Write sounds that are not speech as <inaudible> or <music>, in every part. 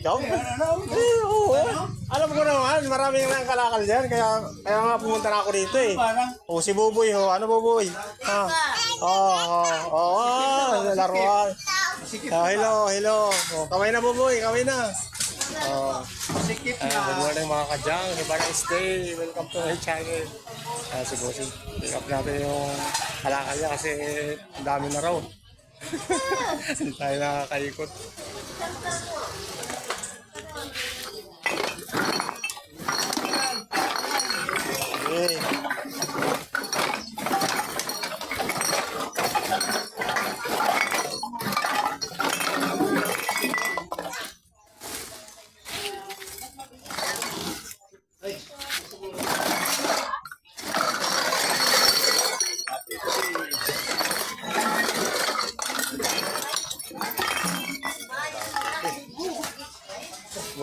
ikaw? Eh, oo. Alam ko naman, maraming nang kalakal dyan. Kaya, kaya nga pumunta na ako dito eh. O si Buboy ho. Ano Buboy? Ha? Oo, oo, oo. Oh, laruan. Ah, hello, hello. Oh, kamay na Buboy, kamay na. Oh. sikip Ah, good na. morning mga kadyang. Ibarang stay. Welcome to my channel. Ah, si Bossing. Pick up natin yung kalakal niya kasi ang dami na raw. <laughs> Hindi tayo nakakaikot. Okay.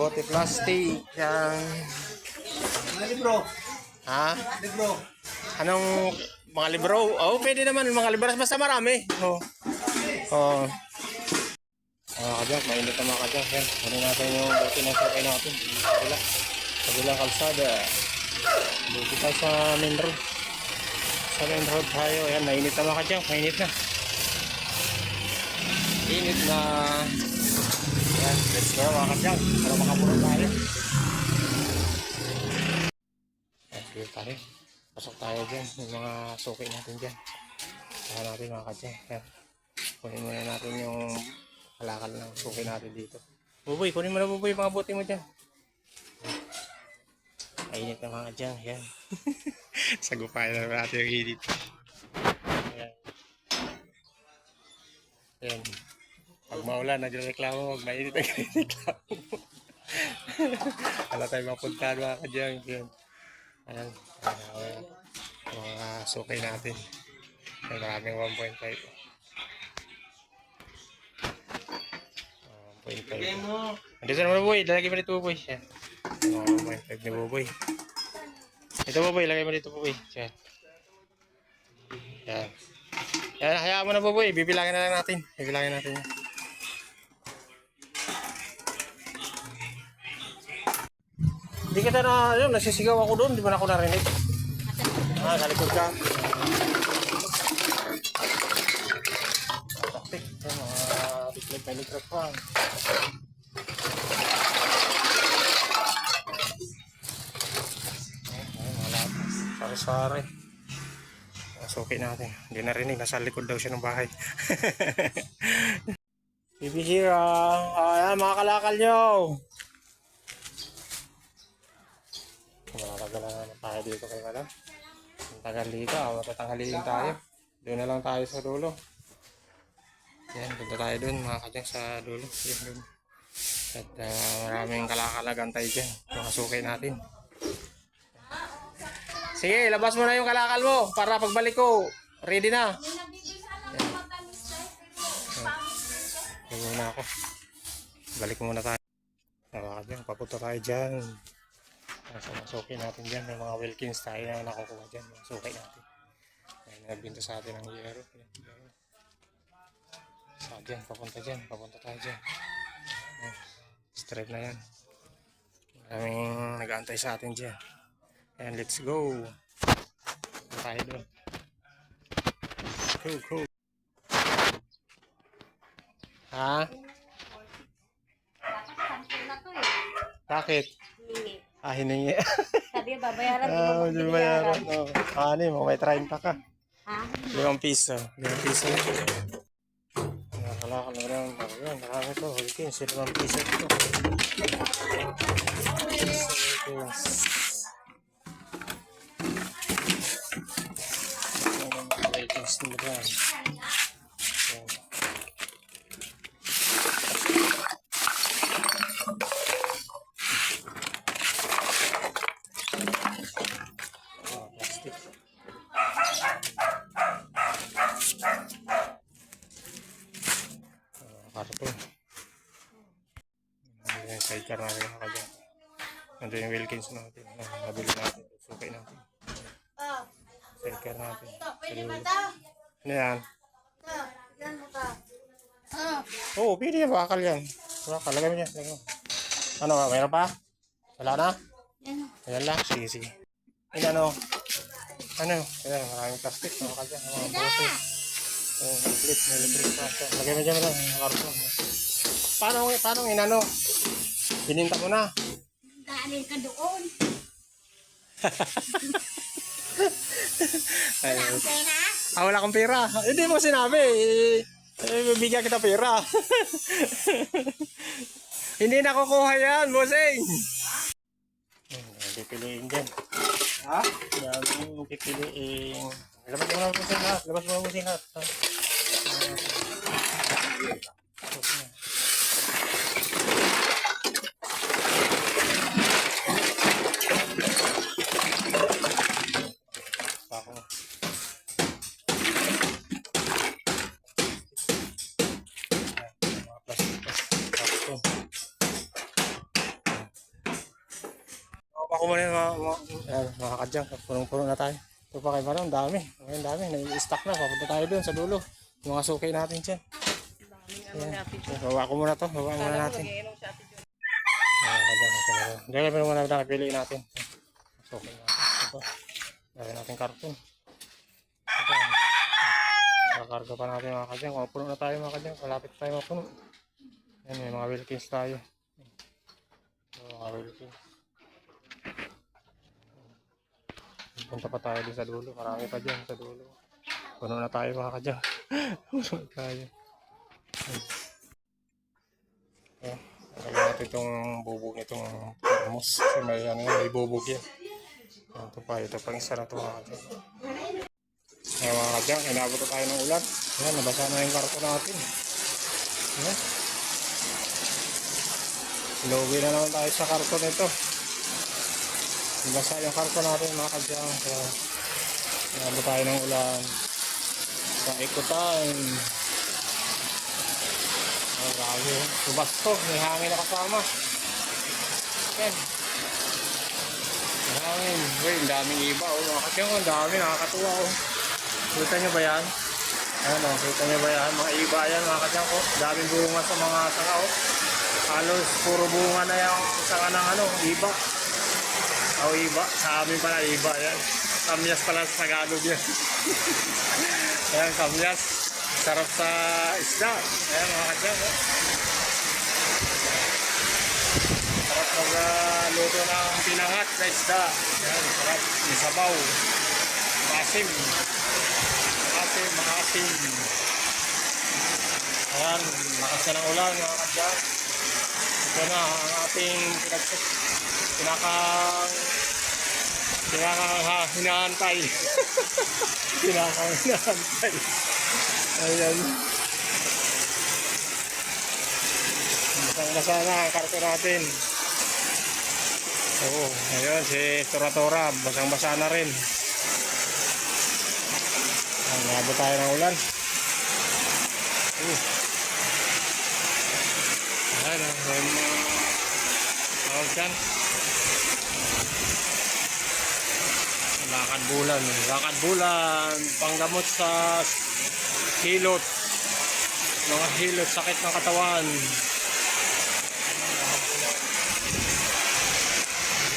Bote plastic. Yan. Mga libro. Ha? Libro. Anong mga libro? Oh, pwede naman mga libro. Basta marami. Oo. Oh. Mga kadyang, mainit na mga kadyang. Yan, kunin natin yung bote ng sakay natin. Kabila. Kabila kalsada. Dito tayo sa main road. Sa main road tayo. Yan, mainit na mga kadyang. Mainit na. Init na. Yan, let's go mga kadyang. Para makapuno tayo. Okay tayo. Pasok tayo dyan. Yung mga suki natin dyan. Saka natin mga kadyang. Yan. Kunin muna natin yung kalakal ng suki natin dito. Buboy, kunin mo na buboy yung mga buti mo dyan. Mainit na mga kadyang. Yan. <laughs> Sagupayan na natin yung init. Yan. Yan. Pag maulan, nagreklamo. Pag mainit, <laughs> nagreklamo. Wala tayong mapuntahan mga kadyang. Yan. Ayan. Ayan. Mga sukay natin. May maraming 1.5. Ah, 1.5. mo. Andito naman boy. Lalagay mo dito boy. Yan. Mga 1.5 ni Boboy. Ito Boboy. Lagay mo dito Boboy. Yan. Yan. Yan. Hayaan mo na Boboy. Bibilangin na lang natin. Bibilangin natin yan. Hindi kita na, yun, nasisigaw ako doon, di ba na ako narinig? Ah, sa likod ka. Taktik, yan, mga biglag may mikrofon. Ay, wala. Sorry, sorry. Suki natin. Hindi narinig, nasa likod daw siya ng bahay. <laughs> Bibihira. Ayan, mga kalakal nyo. Malalaga na naman tayo dito kay madam. Ang tagal dito, ah, matatanghaliin tayo. Doon na lang tayo sa dulo. Yan, punta tayo doon mga kadyang sa dulo. Yan doon. At ah, maraming kalakalagan tayo dyan. Mga natin. Sige, labas mo na yung kalakal mo para pagbalik ko, ready na. Yan muna ako. Balik muna tayo. Mga kadyang, papunta tayo dyan. Nasa mga suki natin dyan. May mga Wilkins tayo na nakukuha dyan. Mga suki natin. May nagbinto sa atin ng yero. Sa dyan, papunta dyan. Papunta tayo dyan. Yan. Straight na yan. Maraming nag-aantay sa atin dyan. Ayan, let's go. Punta tayo doon. Go, go. Ha? Eh. Bakit? Ah, hiningi. <laughs> Sabi babayaran mo Ah, hindi ba yan? Oh, ano mo, may 30 ka. Ha? Limang piso. Limang piso lang. Nakalakal na lang. Ayun, marami to. Wilkins, limang piso ito. Wilkins. Wilkins na lang. Ayan. Ah, plastic. Ah, karton. Ayan yung sidecar natin mga kadyan. Nandun yung Wilkins nabili natin. Sukay natin. Sidecar natin. Ano yan? Oo, oh, pwede yan. Bakal yan. Bakal. Lagay mo yan. Lagay mo. Ano, mayroon pa? Wala na? Yan. Ayan lang. Sige, sige. Ayan, ano? Ano? Ayan, maraming plastic. Mga kadyan. Mga bote. Ayan, clip pa. Lagay mo dyan lang. Mga karton. Paano, paano inano? Bininta mo na. Galing ka doon. Ayun. Pera? Ah, wala kang pera. Hindi mo sinabi. Eh, eh, bigyan kita pera. <laughs> Hindi nakukuha yan, bossing. Hmm, pipiliin dyan. Ha? Daming pipiliin. Labas mo na bossing lahat. Labas mo na bossing. Ha? Ako muna yung mga, mga, ayan, mga kadyang, punong-puno na tayo. Ito pa kay Marong, ang dami. Ang dami, nai-stack na. Papunta tayo doon sa dulo. Yung mga sukay natin dyan. Ayan. Bawa ko muna to, bawa muna natin. Mga kadyang, rin. Diyan kami muna nakapili natin. Sukay natin. Ito. Lagyan natin karton. Ito. Kakarga pa natin mga kadyang. Kung puno na tayo mga kadyang, malapit tayo mapuno. Ayan, may mga Wilkins tayo. Ito, mga Wilkins. Punta pa tayo din sa dulo. Marami pa dyan sa dulo. Puno na tayo mga kadya. <laughs> Puno na tayo. Ayan. Lagyan natin itong bubog nitong thermos. Kasi may, ano, may bubog yan. Ito pa. Ito pang isa na ito mga kadya. Ayan mga kadya. Inabot na tayo ng ulan. Ayan. Nabasa na yung karto natin. Ayan. Lugi na naman tayo sa karton nito. Basa yung karton natin mga kadyang. Kaya, nabot tayo ng ulan. Sa ikutan. Oh, grabe. Subasto. May hangin na kasama. Yan. May hangin. Uy, ang daming iba. Oh, mga kadyang. Ang dami. Nakakatuwa. Oh. Kita nyo ba yan? Ayan o, kita nyo ba yan? Mga iba yan mga kadyang ko. Daming bunga sa mga sanga oh. Halos puro bunga na yung sanga ng ano, iba. O iba, sa amin pala iba yan. Kamyas pala sa Tagalog yan. <laughs> Ayan, kamyas. Sarap sa isda. Ayan mga kadyang. Oh. Sarap mag uh, luto ng pinangat na isda. Ayan, sarap. May sabaw. Masim. Masim, maasim. Ayan, lakas na ng ulan mga kadyang. Ito na ang ating pinagsus pinaka pinaka ha, hinaantay pinaka <laughs> hinaantay ayan. Basang basa na ang karto natin. Oo ayun si Tora Tora basang basa na rin. Ang nabot tayo ng ulan. Uh. ayan mga tawag dyan lakad bulan. Lakad bulan panggamot sa hilot. Mga hilot sakit ng katawan.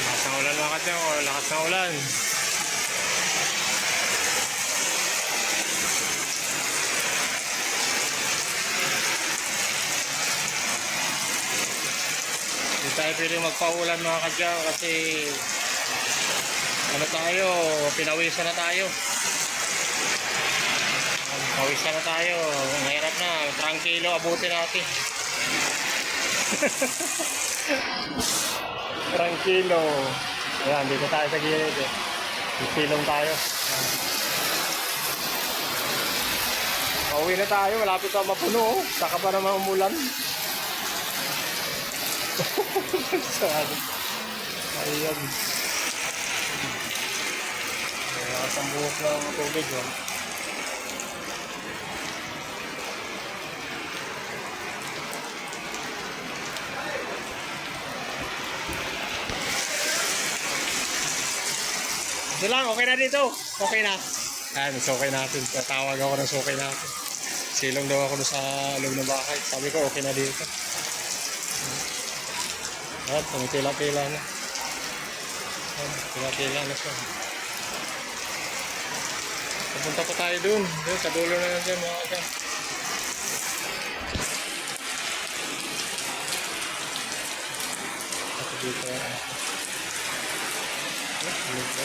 Lakas ng ulan mga kadyo lakas ng ulan. Hindi tayo pwede magpaulan mga kadyo kasi ano tayo, pinawisan na tayo. Pawisan na tayo. Mahirap na. Trangkilo, abutin natin. <laughs> Trangkilo. Ayan, dito tayo sa gilid eh. Silong tayo. Pauwi na tayo, malapit na mapuno. oh. Saka pa naman umulan. <laughs> Ayan. Kaya sa buhok ng tubig, oh. Ito lang, okay na dito. Okay na. Ayan, okay natin. Tatawag ako ng okay natin. Silong daw ako sa loob ng bahay. Sabi ko, okay na dito. At tumitila-tila na. Ayan, tila-tila na siya. Pupunta pa tayo dun. Dun, sa dulo na yan dyan mga kajang. At dito yan. Ah, dito.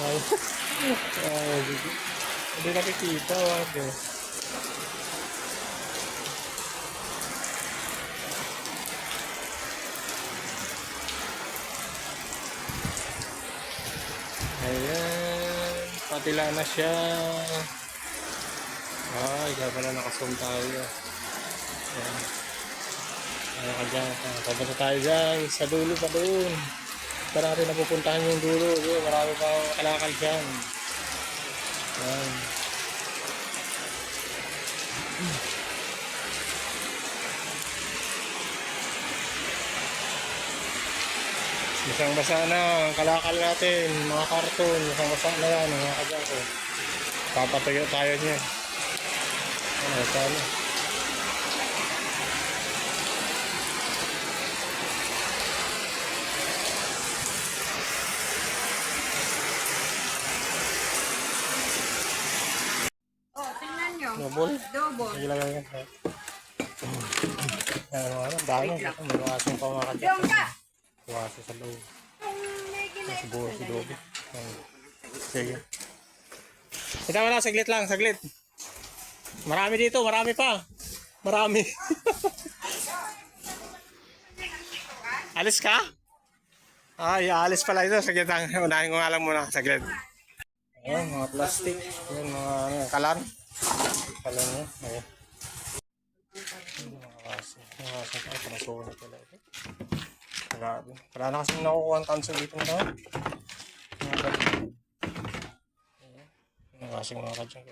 Ay, <laughs> ay, hindi. Hindi nakikita. Wag eh. Ayan. Patila na siya. Ay, kaya pala nakasum tayo. Ayan. Ano ka dyan? Ah, Papunta tayo dyan. Sa dulo pa doon. Para natin napupuntahan yung dulo. Yun, marami pa kalakal dyan. Ayan. Isang basa na ang kalakal natin, mga karton, isang basa na yan, mga kadyan ko. Papatayo tayo niya. Ano, sana. Oh, tingnan nyo. Double. Double. Lang yan. Ano, ano, dami. May wasing pa mga kadyan. Yung ka. Wasa sa loob. Kung may ginay. Sa buo, sa loob. Ayan. Sige. Ito wala, saglit lang, saglit. Marami dito, marami pa. Marami. alis ka? Ay, alis pala ito. Saglit lang. Unahin ko nga lang muna. Saglit. Ayan, mga plastic. Ayan, mga ano, kalan. Kalan niya. Ayan. Mga wasa. Mga wasa. Ay, pinasukan na pala ito. Grabe. Wala na kasing nakukuha ang tanso dito na. Ayan. Mga kasing mga kadyan.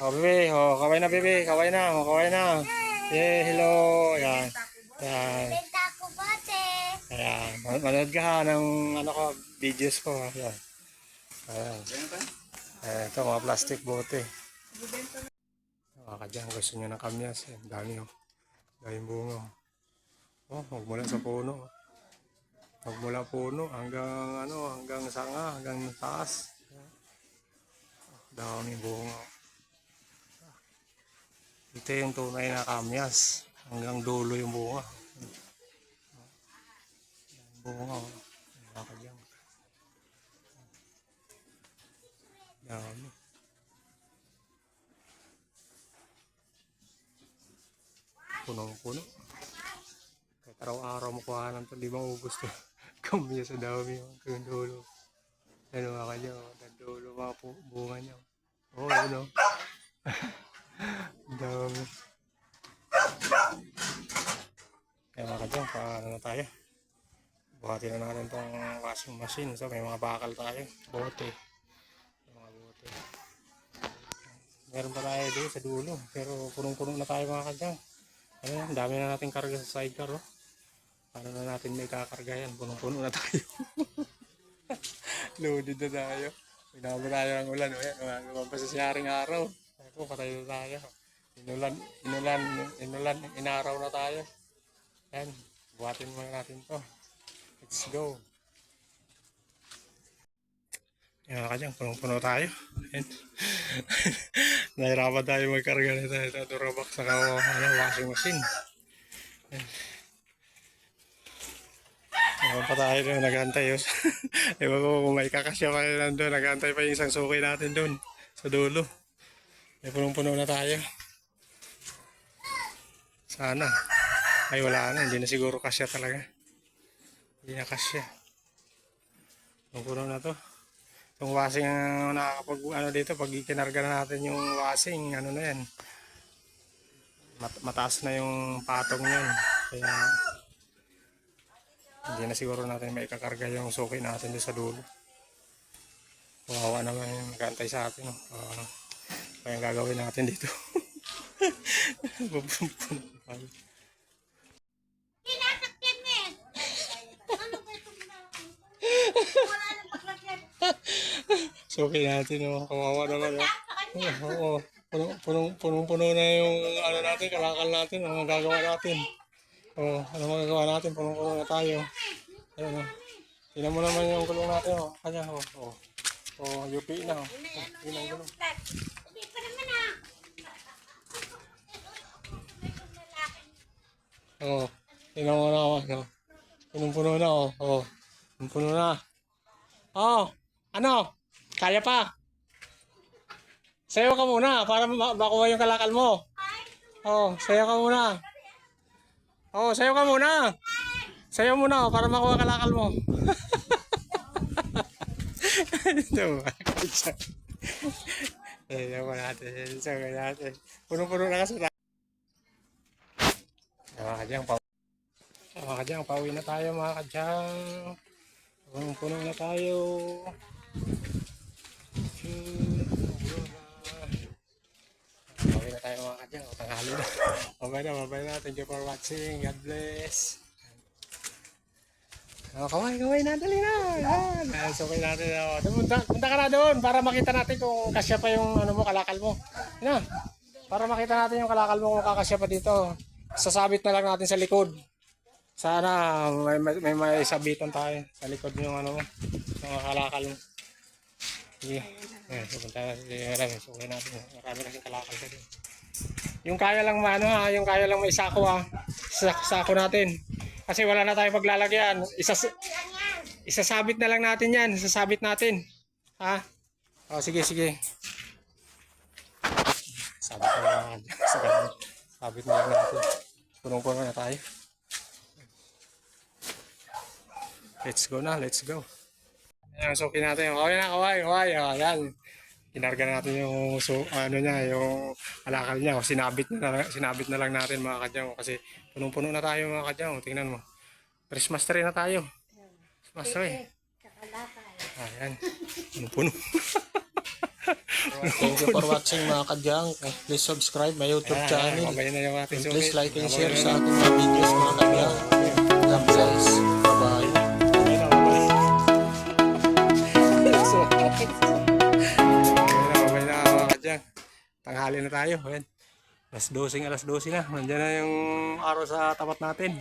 Oh, bebe. Oh, kaway na, bebe. Kaway na. Oh, kaway na. Yeah, hello. Ayan. Ayan. Benta ko bate. Ayan. Man- Manood ka ha ng ano ko, videos ko. Ayan. Ayan. Ayan. Ito, mga plastic bote. Mga kadyan, gusto nyo ng kamyas. Ang dami oh. Daming bunga. Oh, oh magmula sa puno. oh. Magmula puno hanggang ano, hanggang sanga, hanggang taas. Daming bunga. oh. Ito yung tunay na kamyas. Hanggang dulo yung bunga. Bunga. oh. Mga kadyan. Dami. Punong-puno. Kahit araw-araw mo kuhanan to, di ba gusto Kami sa dami hanggang dulo. Ano mga kanya, hanggang dulo mga pu- bunga niya. Oo, oh, ano. <laughs> Dami. Kaya mga kanya, paano na tayo? Buhatin na natin tong washing machine. So, may mga bakal tayo. Bote. Meron pa tayo doon sa dulo. Pero punong-punong na tayo mga kadyang. Ano yan, dami na natin karga sa sidecar. Oh. Paano na natin may kakarga yan? Punong-puno na tayo. <laughs> Loaded na tayo. Pinaba tayo ng ulan. Oh. Yan, lumabas sa siyaring araw. Ako, patay na tayo. Inulan, inulan, inulan, inaraw na tayo. Yan, buhatin muna natin to. Let's go. Yan ka dyan, punong-puno tayo. <laughs> Nahirapan tayo magkarga nito. Ito, Durabox sa ano, washing machine. Yan. Meron pa tayo doon, nag-antay yun. <laughs> Ewan ko kung may kakasya pa rin nandun, nag-antay pa yung isang suki natin doon, sa dulo. May punong-puno na tayo. Sana. Ay, wala na, hindi na siguro kasya talaga. Hindi na kasya. Punong-puno na to. Yung washing ang nakakapag ano dito pag ikinarga na natin yung washing ano na yan. Mat- mataas na yung patong yan kaya hindi na siguro natin may kakarga yung suki natin doon sa dulo. Kawawa naman yung nagantay sa atin no? uh, kaya ang gagawin natin dito? <laughs> Sinasakyan niya. Suki natin, oh. Kawawa naman, oh. Oo. Punong, punong, punong, puno na yung ano natin, kalakal natin, ang gagawa natin. Oo, ano magagawa natin, punong puno na tayo. Ayun, oh. Tingnan mo naman yung gulong natin, oh. Kanya, oh. Oh, oh UP na, oh. oh yun ang gulong. Ah. Oo. Tingnan mo naman, oh. Punong puno na, oh. Oh. Punong puno na. Oh, ano? Kaya pa? Sayo ka muna para ma- makuha yung kalakal mo. Oh, sayo ka muna. Oh, sayo ka muna. Sayo muna oh, para makuha kalakal mo. <laughs> Ito ba? <laughs> Sayo ko natin. Sayo ko natin. Puno-puno na kasi. Mga kadyang, pa mga kadyang, pauwi na tayo mga kadyang. Punong-puno na tayo. Pauwi na tayo mga kadyang. O, Tanghali na. <laughs> Babay na, babay na. Thank you for watching. God bless. Oh, kaway, kaway na, dali na. Yan. Yan, so, okay natin. Oh. Punta, punta ka na doon para makita natin kung kasya pa yung ano mo, kalakal mo. Yan na. Para makita natin yung kalakal mo kung kakasya pa dito. Sasabit na lang natin sa likod. Sana may, may, may, may sabitan tayo sa likod yung ano mo, yung kalakal mo. Sige. Ayan, pupunta na si Marami. Suki natin. Marami kasing kalakal ka din. Yung kaya lang ano ha, yung kaya lang may sako ha. Sa, sako natin. Kasi wala na tayo paglalagyan. Isas, isasabit na lang natin yan. Isasabit natin. Ha? O, sige, sige. Sabit na lang. <laughs> Sabit, sabit na lang natin. Punong-puno na tayo. Let's go na, let's go. Ayan, suki natin. Okay na, kaway, kaway. Ayan. Kinarga natin yung so, ano niya, yung alakal niya. O, Sinabit na, lang- sinabit na lang natin mga kadyang. Kasi punong-puno na tayo mga kadyang. Tingnan mo. Christmas tree na tayo. Christmas tree. Ayan. Punong-puno. Thank you for watching mga kadyang. Please subscribe my YouTube channel. Na yung ating And please like and share sa ating mga videos mga kadyang. Tayo. Ayan. Alas 12, alas 12 na. Nandiyan na yung araw sa tapat natin.